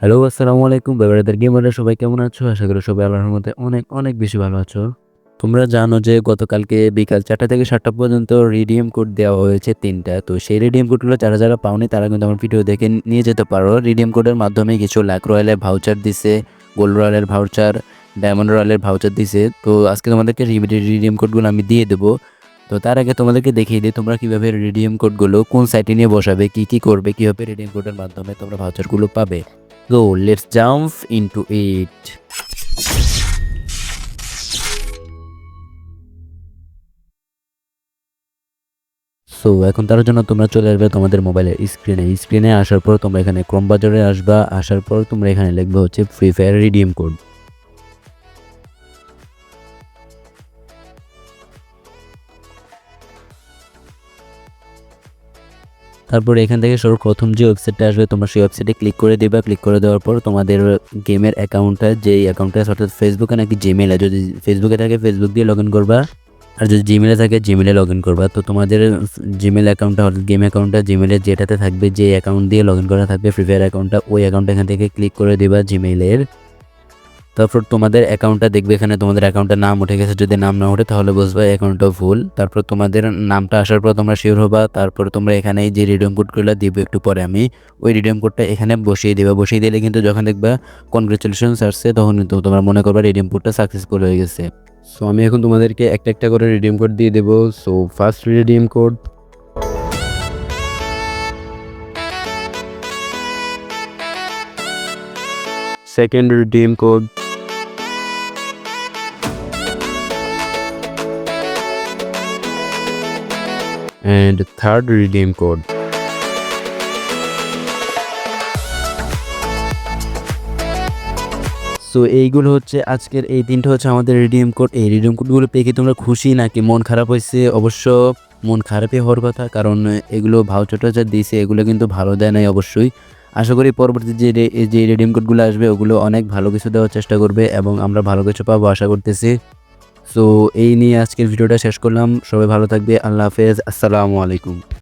Hello আসসালামু আলাইকুম বেবারাদের গেমাররা সবাই কেমন আছো? আশা করি সবাই আল্লাহর মধ্যে অনেক অনেক বেশি ভালো আছো। তোমরা জানো যে গতকালকে বিকাল চারটা থেকে সাতটা পর্যন্ত রিডিএম কোড দেওয়া হয়েছে তিনটা। তো সেই রিডিএম কোডগুলো যারা যারা পাওনি, তারা কিন্তু আমার ভিডিও দেখে নিয়ে যেতে পারো। রিডিএম কোডের মাধ্যমে কিছু লাক রয়্যালের ভাউচার দিছে গোল্ড রয়্যালের ভাউচার ডায়মন্ড রয়্যালের ভাউচার দিছে। তো আজকে তোমাদেরকে রিডিএম কোডগুলো আমি দিয়ে দেবো। তো তার আগে তোমাদেরকে দেখিয়ে দিই, তোমরা কীভাবে রিডিএম কোডগুলো কোন সাইটে নিয়ে বসাবে, কী কী করবে, কীভাবে রিডিএম কোডের মাধ্যমে তোমরা ভাউচারগুলো পাবে। So let's jump into it. So এখন তার জন্য তোমরা চলে আসবে তোমাদের মোবাইলের স্ক্রিনে স্ক্রিনে আসার পর তোমরা এখানে ক্রোম বাজারে আসবা। আসার পর তোমরা এখানে লিখবে হচ্ছে ফ্রি ফায়ার রিডিম কোড তারপরে এখান থেকে সর্বপ্রথম যে ওয়েবসাইটটা আসবে, তোমরা সেই ওয়েবসাইটে ক্লিক করে দেবা। ক্লিক করে দেওয়ার পর তোমাদের গেমের অ্যাকাউন্টটা যেই অ্যাকাউন্টটা আছে, অর্থাৎ ফেসবুকে নাকি জিমেলে যদি ফেসবুকে থাকে ফেসবুক দিয়ে লগ ইন করবা। আর যদি জিমেলে থাকে জিমেলে লগ ইন করবা। তো তোমাদের জিমেল অ্যাকাউন্টটা অর্থাৎ গেম অ্যাকাউন্টটা জিমেলের যেটাতে থাকবে যে অ্যাকাউন্ট দিয়ে লগ ইন করা থাকবে ফ্রি ফায়ার অ্যাকাউন্টটা ওই অ্যাকাউন্ট এখান থেকে ক্লিক করে দেবা জিমেইলের তারপর তোমাদের অ্যাকাউন্টটা দেখবে এখানে, তোমাদের অ্যাকাউন্টের নাম উঠে গেছে। যদি নাম না ওঠে তাহলে বুঝবে অ্যাকাউন্টটা ভুল। তারপর তোমাদের নামটা আসার পর তোমরা শিওর হবা। তারপর তোমরা এখানে যে রিডিম কোডগুলো দিবে একটু পরে আমি, ওই রিডিম কোডটা এখানে বসিয়ে দেবে। বসিয়ে দিলে কিন্তু যখন দেখবা কনগ্রেচুলেশনস আসছে, তখন কিন্তু তোমরা মনে করবা রিডিম কোডটা সাকসেসফুল হয়ে গেছে। সো আমি এখন তোমাদেরকে একটা একটা করে রিডিম কোড দিয়ে দেবো। So first redeem code second redeem code and third redeem code. So এইগুলো হচ্ছে আজকের, এই তিনটা হচ্ছে আমাদের রিডিম কোড এই রিডিম কোডগুলো পেয়ে তোমরা খুশি নাকি মন খারাপ হয়েছে? অবশ্য মন খারাপই হওয়ার কথা, কারণ এগুলো ভাউচারটা যা দিয়েছে, এগুলো কিন্তু ভালো দেয় নাই অবশ্যই। আশা করি পরবর্তী যে যে রিডিম কোডগুলো আসবে, ওগুলো অনেক ভালো কিছু দেওয়ার চেষ্টা করবে এবং আমরা ভালো কিছু পাবো, আশা করতেছি। সো এই নিয়ে আজকের ভিডিওটা শেষ করলাম। সবাই ভালো থাকবে। আল্লাহ হাফেজ। আসসালামু আলাইকুম।